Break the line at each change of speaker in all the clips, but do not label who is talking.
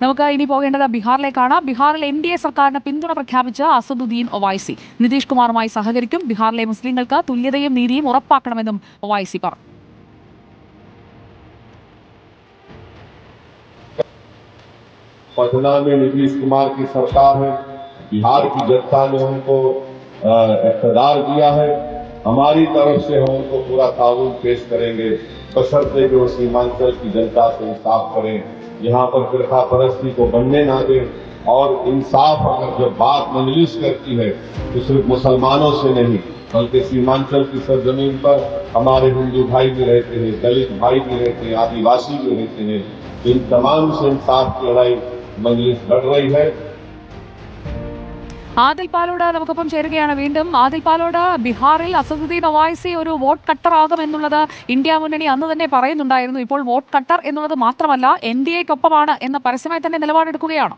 നമുക്ക് ഇനി പോകേണ്ടത് ബീഹാറിലേക്കാണ് ബീഹാറിൽ എൻ ഡി എ സർക്കാരിന് പിന്തുണ പ്രഖ്യാപിച്ച അസദുദ്ദീൻ ഒവൈസി നിതീഷ് കുമാറുമായി സഹകരിക്കും ബീഹാറിലെ മുസ്ലിങ്ങൾക്ക് തുല്യതയും നീതിയും ഉറപ്പാക്കണമെന്നും ഒവൈസി പറഞ്ഞു
पटना में नीतीश कुमार की सरकार है बिहार की जनता ने उनको अ, इकतदार दिया है हमारी तरफ़ से हम उनको पूरा ताउन पेश करेंगे, बशर्ते कि वो सीमांचल की जनता से इंसाफ करें। यहाँ पर फिरका परस्ती को बनने ना दें और इंसाफ अगर जब बात मजलिस करती है तो सिर्फ़ मुसलमानों से नहीं, बल्कि सीमांचल की सरजमीन पर हमारे हिंदू भाई भी रहते हैं, दलित भाई भी रहते हैं, आदिवासी भी रहते हैं। इन तमाम से इंसाफ की लड़ाई मजलिस लड़ रही है।
ആദിൽ പാലോട് നമുക്കൊപ്പം ചേരുകയാണ്. വീണ്ടും ആദിൽ പാലോട് ബീഹാറിൽ അസദുദ്ദീൻ ഒവൈസി ഒരു വോട്ട് കട്ടർ ആകും എന്നുള്ളത് ഇന്ത്യ മുന്നണി അന്ന് തന്നെ പറയുന്നുണ്ടായിരുന്നു. ഇപ്പോൾ വോട്ട് കട്ടർ എന്നുള്ളത് മാത്രമല്ല എൻ ഡി എക്കൊപ്പമാണ് എന്ന പരസ്യമായി തന്നെ നിലപാടെടുക്കുകയാണ്.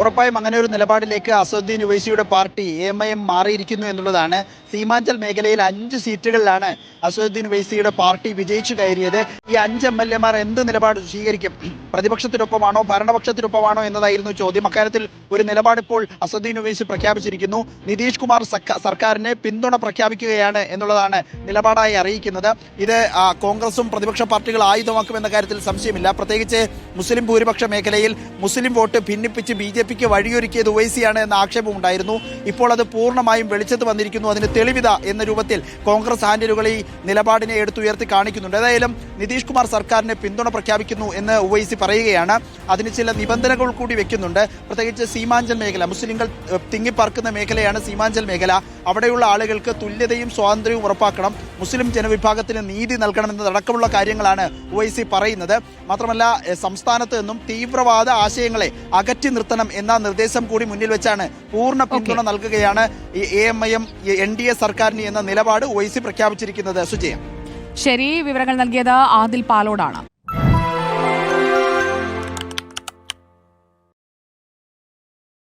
ഉറപ്പായും അങ്ങനെ ഒരു നിലപാടിലേക്ക് അസദുദ്ദീൻ ഉവൈസിയുടെ പാർട്ടി എം ഐ എം മാറിയിരിക്കുന്നു എന്നുള്ളതാണ്. സീമാഞ്ചൽ മേഖലയിൽ അഞ്ച് സീറ്റുകളിലാണ് അസദുദ്ദീൻ ഉവൈസിയുടെ പാർട്ടി വിജയിച്ചു കയറിയത്. ഈ അഞ്ച് എം എൽ എമാർ എന്ത് നിലപാട് സ്വീകരിക്കും? പ്രതിപക്ഷത്തിനൊപ്പമാണോ ഭരണപക്ഷത്തിനൊപ്പമാണോ എന്നതായിരുന്നു ചോദ്യം. അക്കാര്യത്തിൽ ഒരു നിലപാട് ഇപ്പോൾ ഉവൈസി പ്രഖ്യാപിച്ചിരിക്കുന്നു. നിതീഷ് കുമാർ സർക്കാരിനെ പിന്തുണ പ്രഖ്യാപിക്കുകയാണ് എന്നുള്ളതാണ് നിലപാടായി അറിയിക്കുന്നത്. ഇത് കോൺഗ്രസും പ്രതിപക്ഷ പാർട്ടികൾ ആയുധമാക്കുമെന്ന കാര്യത്തിൽ സംശയമില്ല. പ്രത്യേകിച്ച് മുസ്ലിം ഭൂരിപക്ഷ മേഖലയിൽ മുസ്ലിം വോട്ട് ഭിന്നിപ്പിച്ച് ബി ജെ പിക്ക് വഴിയൊരുക്കിയത് ഉവൈസിയാണ് എന്ന ആക്ഷേപം ഉണ്ടായിരുന്നു. ഇപ്പോൾ അത് പൂർണമായും വെളിച്ചത്ത് വന്നിരിക്കുന്നു. അതിന് തെളിവിത എന്ന രൂപത്തിൽ കോൺഗ്രസ് ഹാൻഡിലുകൾ ഈ നിലപാടിനെ എടുത്തുയർത്തി കാണിക്കുന്നുണ്ട്. ഏതായാലും നിതീഷ് കുമാർ സർക്കാരിന് പിന്തുണ പ്രഖ്യാപിക്കുന്നു എന്ന് ഉവൈസി പറയുകയാണ്. അതിന് ചില നിബന്ധനകൾ കൂടി വെക്കുന്നുണ്ട്. പ്രത്യേകിച്ച് സീമാഞ്ചൽ മേഖല മുസ്ലിങ്ങൾ തിങ്ങിപ്പാർക്കുന്ന മേഖലയാണ് സീമാഞ്ചൽ മേഖല. അവിടെയുള്ള ആളുകൾക്ക് തുല്യതയും സ്വാതന്ത്ര്യവും ഉറപ്പാക്കണം. മുസ്ലിം ജനവിഭാഗത്തിന് നീതി നൽകണമെന്നതടക്കമുള്ള കാര്യങ്ങളാണ് ഉവൈസി പറയുന്നത്. മാത്രമല്ല സംസ്ഥാനത്ത് നിന്നും തീവ്രവാദ ആശയങ്ങളെ അകറ്റി നിർത്തണം എന്ന നിർദ്ദേശം കൂടി മുന്നിൽ വെച്ചാണ് പൂർണ പിന്തുണ നൽകുകയാണ് ഈ A M I M N D A സർക്കാരിന് എന്ന നിലപാട് ഉവൈസി പ്രഖ്യാപിച്ചിരിക്കുന്നത്. സുജയം.
ശരി വിവരങ്ങൾ നൽകിയത് ആദിൽ പാലോടാണ്.